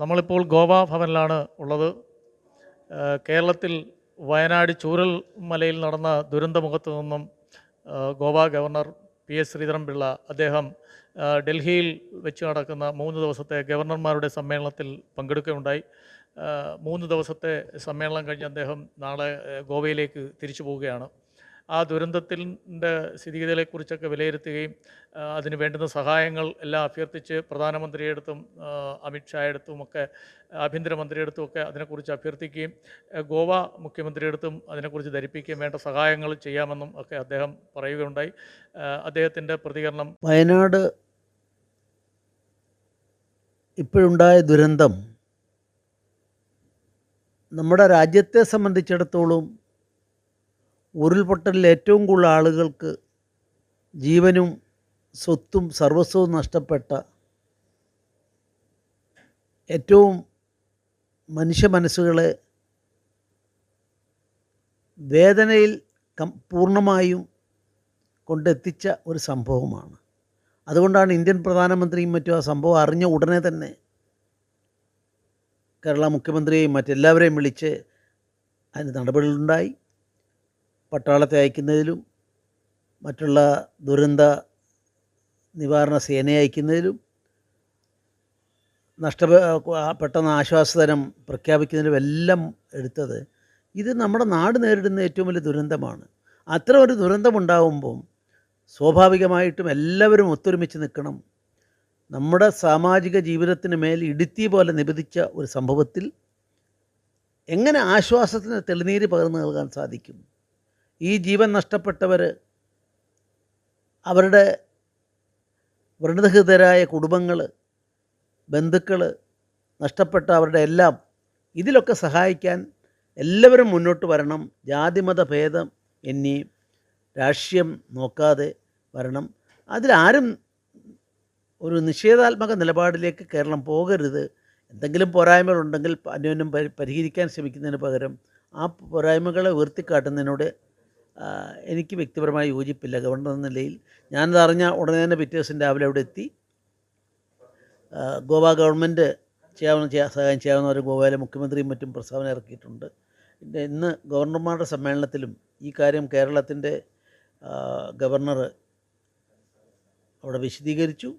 നമ്മളിപ്പോൾ ഗോവ ഭവനിലാണ് ഉള്ളത്. കേരളത്തിൽ വയനാട് ചൂരൽ മലയിൽ നടന്ന ദുരന്തമുഖത്ത് നിന്നും Goa governor P S Sreedharan Pillai അദ്ദേഹം ഡൽഹിയിൽ വെച്ച് നടക്കുന്ന മൂന്ന് ദിവസത്തെ ഗവർണർമാരുടെ സമ്മേളനത്തിൽ പങ്കെടുക്കുകയുണ്ടായി. മൂന്ന് ദിവസത്തെ സമ്മേളനം കഴിഞ്ഞ് അദ്ദേഹം നാളെ ഗോവയിലേക്ക് തിരിച്ചു പോവുകയാണ്. ആ ദുരന്തത്തിന്റെ സ്ഥിതിഗതികളെക്കുറിച്ചൊക്കെ വിലയിരുത്തുകയും അതിന് വേണ്ടുന്ന സഹായങ്ങൾ എല്ലാം അഭ്യർത്ഥിച്ച് പ്രധാനമന്ത്രിയെടുത്തും അമിത്ഷായെടുത്തും ഒക്കെ ആഭ്യന്തരമന്ത്രിയെടുത്തും ഒക്കെ അതിനെക്കുറിച്ച് അഭ്യർത്ഥിക്കുകയും ഗോവ മുഖ്യമന്ത്രിയെടുത്തും അതിനെക്കുറിച്ച് ധരിപ്പിക്കുകയും വേണ്ട സഹായങ്ങൾ ചെയ്യാമെന്നും ഒക്കെ അദ്ദേഹം പറയുകയുണ്ടായി. അദ്ദേഹത്തിന്റെ പ്രതികരണം വയനാട് ഇപ്പോഴുണ്ടായ ദുരന്തം നമ്മുടെ രാജ്യത്തെ സംബന്ധിച്ചിടത്തോളം ഉരുൾപൊട്ടലിൽ ഏറ്റവും കൂടുതൽ ആളുകൾക്ക് ജീവനും സ്വത്തും സർവസ്വവും നഷ്ടപ്പെട്ട ഏറ്റവും മനുഷ്യ മനസ്സുകളെ വേദനയിൽ കം പൂർണമായും കൊണ്ടെത്തിച്ച ഒരു സംഭവമാണ്. അതുകൊണ്ടാണ് ഇന്ത്യൻ പ്രധാനമന്ത്രിയും മറ്റും ആ സംഭവം അറിഞ്ഞ ഉടനെ തന്നെ കേരള മുഖ്യമന്ത്രിയെയും മറ്റെല്ലാവരെയും വിളിച്ച് അതിന് നടപടികളുണ്ടായി. പട്ടാളത്തെ അയക്കുന്നതിലും മറ്റുള്ള ദുരന്ത നിവാരണ സേനയെ അയക്കുന്നതിലും നഷ്ട പെട്ടെന്ന് ആശ്വാസതരം പ്രഖ്യാപിക്കുന്നതിലും എല്ലാം എടുത്തത് ഇത് നമ്മുടെ നാട് നേരിടുന്ന ഏറ്റവും വലിയ ദുരന്തമാണ്. അത്ര ഒരു ദുരന്തമുണ്ടാകുമ്പം സ്വാഭാവികമായിട്ടും എല്ലാവരും ഒത്തൊരുമിച്ച് നിൽക്കണം. നമ്മുടെ സാമാജിക ജീവിതത്തിന് മേൽ ഇടുത്തി പോലെ നിബന്ധിച്ച ഒരു സംഭവത്തിൽ എങ്ങനെ ആശ്വാസത്തിന് തെളിനീര് പകർന്നു നൽകാൻ സാധിക്കും? ഈ ജീവൻ നഷ്ടപ്പെട്ടവർ അവരുടെ വ്രണതഹൃതരായ കുടുംബങ്ങൾ ബന്ധുക്കൾ നഷ്ടപ്പെട്ട അവരുടെ എല്ലാം ഇതിലൊക്കെ സഹായിക്കാൻ എല്ലാവരും മുന്നോട്ട് വരണം. ജാതിമത ഭേദം എന്നീ രാഷ്ട്രീയം നോക്കാതെ വരണം. അതിലാരും ഒരു നിഷേധാത്മക നിലപാടിലേക്ക് കേരളം പോകരുത്. എന്തെങ്കിലും പോരായ്മകളുണ്ടെങ്കിൽ അന്യോന്യം പരി പരിഹരിക്കാൻ ശ്രമിക്കുന്നതിന് പകരം ആ പോരായ്മകളെ ഉയർത്തിക്കാട്ടുന്നതിനോട് എനിക്ക് വ്യക്തിപരമായി യോജിപ്പില്ല. ഗവർണർ എന്ന നിലയിൽ ഞാനത് അറിഞ്ഞ ഉടനെ തന്നെ പിറ്റേ ദിവസം രാവിലെ അവിടെ എത്തി. ഗോവ ഗവൺമെന്റ് ചെയ്യാവുന്ന ചെയ്യാ സഹായം ചെയ്യാവുന്നവർ ഗോവയിലെ മുഖ്യമന്ത്രിയും മറ്റും പ്രസ്താവന ഇറക്കിയിട്ടുണ്ട്. ഇന്ന് ഗവർണർമാരുടെ സമ്മേളനത്തിലും ഈ കാര്യം കേരളത്തിന്റെ ഗവർണർ അവിടെ വിശദീകരിച്ചു.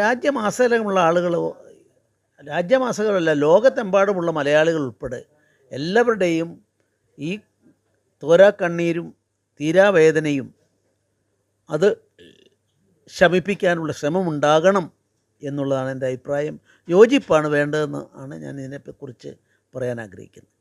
രാജ്യമാസകലമുള്ള ആളുകൾ രാജ്യമാസകലമല്ല ലോകത്തെമ്പാടുമുള്ള മലയാളികൾ ഉൾപ്പെടെ എല്ലാവരുടെയും ഈ തോരാ കണ്ണീരും തീരാവേദനയും അത് ശമിപ്പിക്കാനുള്ള ശ്രമമുണ്ടാകണം എന്നുള്ളതാണ് എന്റെ അഭിപ്രായം. യോജിപ്പാണ് വേണ്ടതെന്ന് ആണ് ഞാൻ ഇതിനെക്കുറിച്ച് പറയാൻ ആഗ്രഹിക്കുന്നത്.